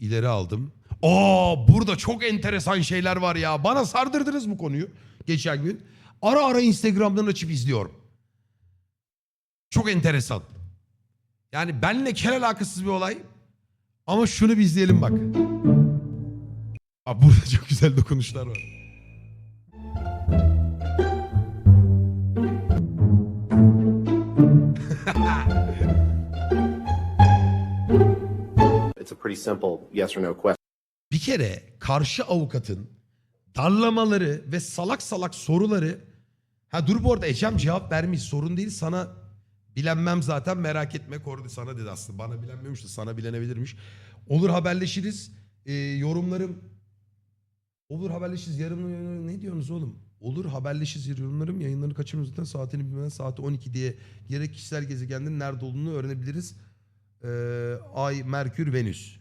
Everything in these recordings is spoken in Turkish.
ileri aldım. Aa burada çok enteresan şeyler var ya. Bana sardırdınız bu konuyu geçen gün. Ara ara Instagram'dan açıp izliyorum. Çok enteresan. Yani benle kel alakasız bir olay. Ama şunu bir izleyelim bak. Aa, burada çok güzel dokunuşlar var. Pretty simple yes or no question. Bir kere karşı avukatın darlamaları ve salak salak soruları ha dur bu arada Ecem cevap vermiş sorun değil sana bilenmem zaten merak etme kordu sana dedi aslında bana bilenmemiş de sana bilenebilirmiş. Olur haberleşiriz Ee, yorumlarım olur haberleşiriz yarın ne diyorsunuz oğlum? Olur haberleşiriz yorumlarım yayınlarını kaçırmıyoruz zaten saatini bilmeden saati 12 diye gerek kişisel gezegenlerin nerede olduğunu öğrenebiliriz. Ee, Ay, Merkür, Venüs.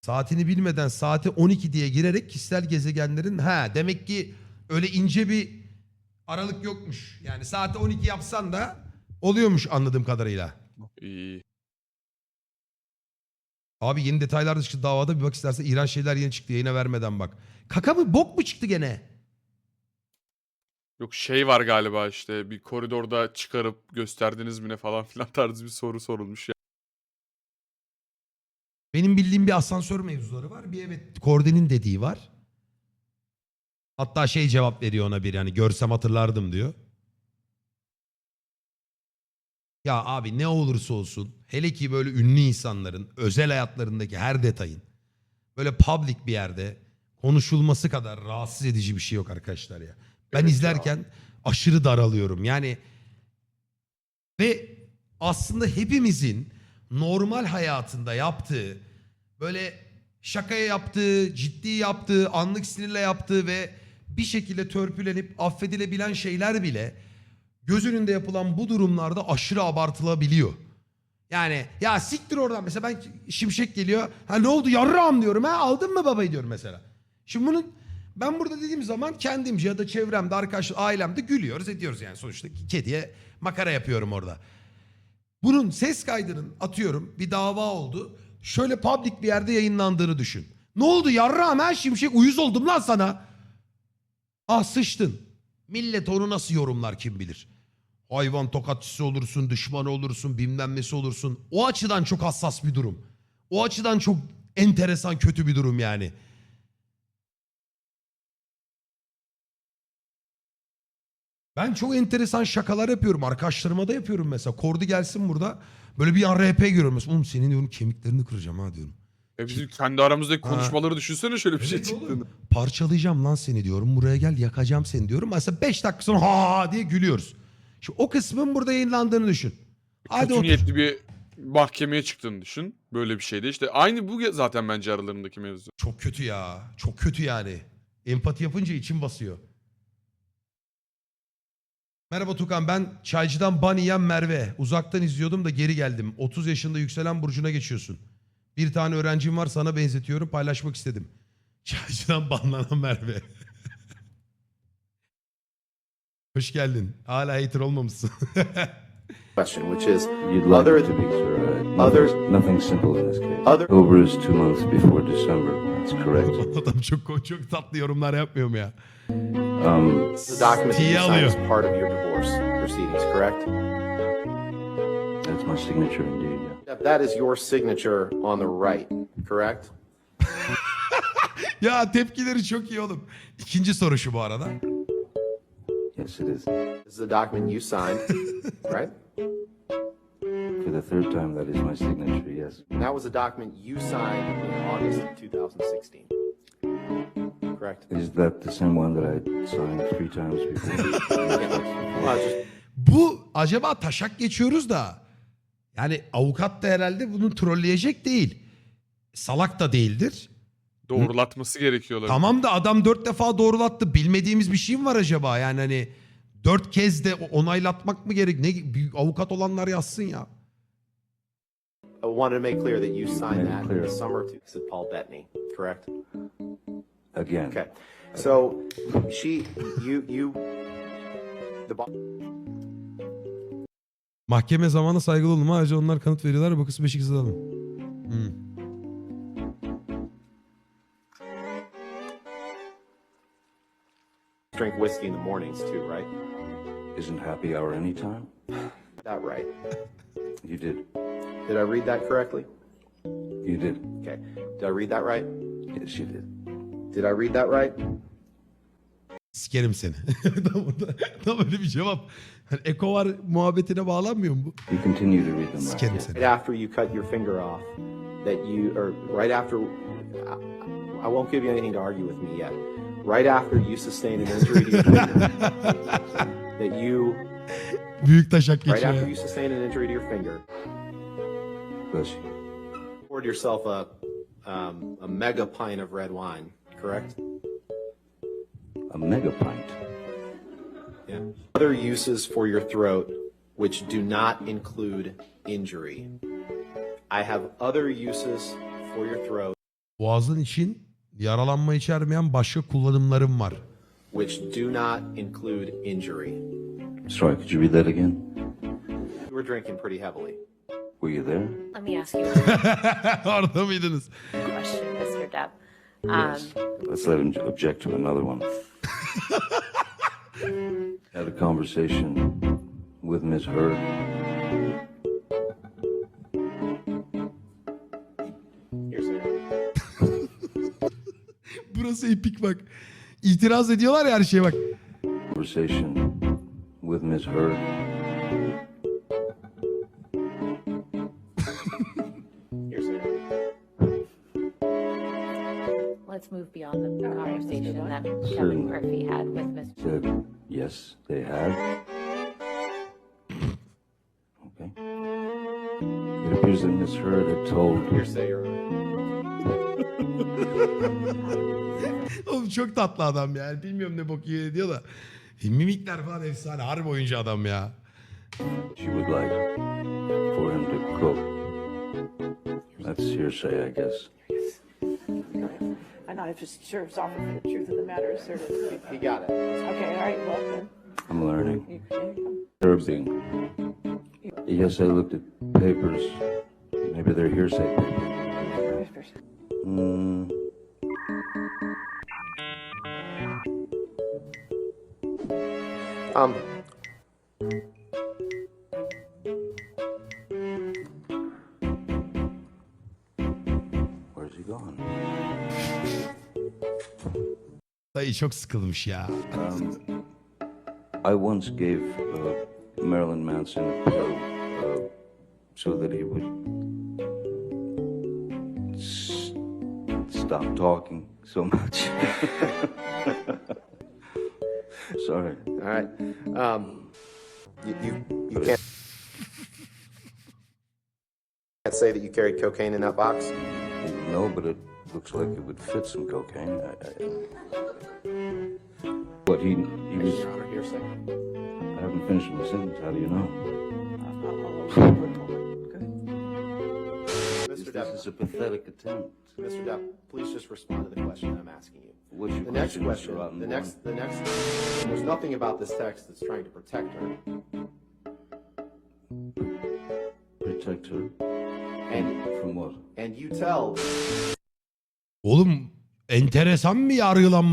Saatini bilmeden saati 12 diye girerek kişisel gezegenlerin ha demek ki öyle ince bir aralık yokmuş. Yani saati 12 yapsan da oluyormuş anladığım kadarıyla. İyi. Abi yeni detaylar da çıktı davada bir bak istersen İran şeyler yeni çıktı yayına vermeden bak. Kaka mı bok mu çıktı gene? Yok şey var galiba işte bir koridorda çıkarıp gösterdiniz mi ne falan filan tarzı bir soru sorulmuş ya. Benim bildiğim bir asansör mevzuları var. Bir evet Korde'nin dediği var. Hatta şey cevap veriyor ona bir yani görsem hatırlardım diyor. Ya abi ne olursa olsun hele ki böyle ünlü insanların özel hayatlarındaki her detayın böyle public bir yerde konuşulması kadar rahatsız edici bir şey yok arkadaşlar ya. Ben Evet ya. izlerken aşırı daralıyorum. Yani ve aslında hepimizin normal hayatında yaptığı böyle şakaya yaptığı, ciddi yaptığı, anlık sinirle yaptığı ve bir şekilde törpülenip affedilebilen şeyler bile göz önünde yapılan bu durumlarda aşırı abartılabiliyor. Yani ya siktir oradan mesela ben şimşek geliyor. Ha ne oldu yarrağım diyorum ha aldın mı babayı diyorum mesela. Şimdi bunun ben burada dediğim zaman kendimce ya da çevremde arkadaş ailemde gülüyoruz ediyoruz yani sonuçta kediye makara yapıyorum orada. Bunun ses kaydının atıyorum bir dava oldu. Şöyle public bir yerde yayınlandığını düşün. Ne oldu yarrağım ha şimşek uyuz oldum lan sana. Ah sıçtın. Millet onu nasıl yorumlar kim bilir. Hayvan tokatçısı olursun, düşmanı olursun, bilmem nesi olursun. O açıdan çok hassas bir durum. O açıdan çok enteresan kötü bir durum yani. Ben çok enteresan şakalar yapıyorum. Arkadaşlarıma da yapıyorum mesela. Kordi gelsin burada. Böyle bir an RP görüyorum. Mesela, Oğlum senin diyorum kemiklerini kıracağım ha diyorum. E bizim kendi aramızdaki Ha. konuşmaları düşünsene şöyle bir şey Evet oğlum. çıktığını. Parçalayacağım lan seni diyorum. Buraya gel yakacağım seni diyorum. Mesela 5 dakika sonra ha ha diye gülüyoruz. Şu o kısmın burada yayınlandığını düşün. Hadi Kötü otur. niyetli bir mahkemeye çıktığını düşün. Böyle bir şeyde işte aynı bu zaten bence aralarındaki mevzu. Çok kötü ya. Çok kötü yani. Empati yapınca içim basıyor. Merhaba Tukan ben çaycıdan ban yiyen Merve. Uzaktan izliyordum da geri geldim. 30 yaşında yükselen burcuna geçiyorsun. Bir tane öğrencim var sana benzetiyorum paylaşmak istedim. Çaycıdan banlanan Merve. Hoş geldin. Hala hater olmamışsın. Question, which is You'd like Other- it to be, sir. Other- nothing, nothing simple in this case. Other- October is two months before December. That's correct. Adam çok çok tatlı yorumlar yapmıyor mu ya? Um, the document that you signed as part of your divorce proceedings, correct? that's my signature indeed, yeah. That is your signature on the right, correct? Ya tepkileri çok iyi oğlum. İkinci soru şu bu arada. Yes, it is. This is the document you signed, right? The third time, that is my signature, yes. And that was a document you signed in August of 2016. Correct? Is that the same one that I signed three times before? Bu acaba taşak geçiyoruz da yani avukat da herhalde bunu trolleyecek değil. Salak da değildir. Doğrulatması gerekiyor olabilir. Tamam da adam dört defa doğrulattı. Bilmediğimiz bir şey mi var acaba? Yani hani dört kez de onaylatmak mı gerek? Ne avukat olanlar yazsın ya. I wanted to make clear that you signed Make it that in the summer of two- said Paul Bettany, correct? Again. Okay. So she, you, you, the bo- Mahkeme zamana saygılı olun. Ayrıca onlar kanıt veriyorlar. Bu kısmı beşik alın. Hı. Hmm. Drink whiskey in the mornings too, right? Isn't happy hour anytime? That right. You did. Did I read that correctly? You did. Okay. Did I read that right? Yes, you did. Did I read that right? Sikerim seni. tam, orada- tam öyle bir cevap. Hani Eko var muhabbetine bağlanmıyor mu bu? You continue to read them right. Sikerim Right seni. after you cut your finger off, that you, or right after, I, I won't give you anything to argue with me yet. Right after you sustain an injury to your finger, that you, Büyük taşak right geçiyor. after ya. you sustain an injury to your finger, Bless you. poured yourself a, um, a mega pint of red wine, correct? A mega pint. Yeah. Other uses for your throat which do not include injury. I have other uses for your throat Boğazın için yaralanma içermeyen başka kullanımlarım var. which do not include injury. Sorry, could you read that again? You were drinking pretty heavily. Were you there? Let me ask you Orada mıydınız? a question, Mr. Depp. Um, Yes. Let's let him object to another one. Had a conversation with Miss Heard. Burası epik bak. İtiraz ediyorlar ya her şeye bak. Conversation with Miss Heard. Move beyond the conversation that Kevin. Murphy had with Mr. Said, yes, they had. Okay. It appears that Miss Heard had told hearsay, Your. Oğlum çok tatlı adam ya. Bilmiyorum ne bok yiyor diyor da. E, Mimikler falan efsane. Harbi oyuncu adam ya. she would like for him to cook. That's hearsay, I guess. I know, I just sheriff's offer for the truth of the matter is asserted. He got it. Okay, all right, well then, I'm learning. you, there you Yes, I looked at papers. Maybe they're hearsay papers. go. Hmm. Um, Where's he gone? Dayı çok sıkılmış ya. Um, I once gave uh, Marilyn Manson a pill uh, so that he would s- stop talking so much. Sorry. all right. Um, you, you, you can't can't say that you carried cocaine in that box. No, but it looks like it would fit some cocaine. I, I, but he, he was. Your Honor, hearsay. I haven't finished my sentence. How do you know? Mr. This is a pathetic attempt. Mr. Depp, please just respond to the question I'm asking you. What's your The next Mr. question, the next, the next, there's nothing about this text that's trying to protect her. Protect her And, from what? and you tell Oğlum enteresan bir yargılanma